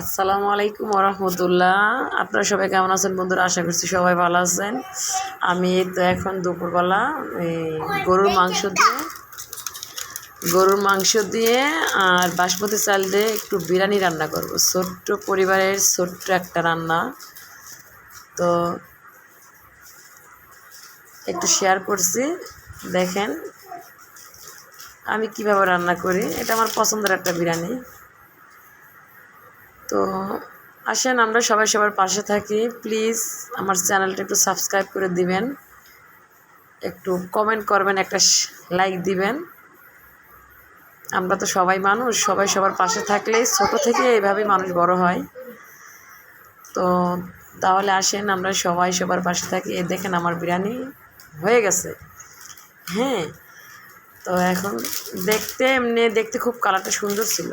আসসালামু আলাইকুম রহমতুল্লাহ আপনারা সবাই কেমন আছেন বন্ধুরা? আশা করছি সবাই ভালো আছেন। আমি তো এখন দুপুরবেলা গরুর মাংস দিয়ে, গরুর মাংস দিয়ে আর বাসমতি চাল দিয়ে একটু বিরিয়ানি রান্না করব। ছোট্ট পরিবারের ছোট্ট একটা রান্না। তো একটু শেয়ার করছি। দেখেন আমি কীভাবে রান্না করি। এটা আমার পছন্দের একটা বিরিয়ানি। তো আসেন, আমরা সবাই সবার পাশে থাকি। প্লিজ আমার চ্যানেলটা একটু সাবস্ক্রাইব করে দিবেন। একটু কমেন্ট করবেন, একটা লাইক দিবেন। আমরা তো সবাই মানুষ, সবাই সবার পাশে থাকলেই ছোট থেকে এইভাবেই মানুষ বড় হয়। তো তাহলে আসেন, আমরা সবাই সবার পাশে থাকি। এ দেখেন আমার বিরিয়ানি হয়ে গেছে। হ্যাঁ তো এখন দেখতে, এমনি দেখতে খুব কালারটা সুন্দর ছিল।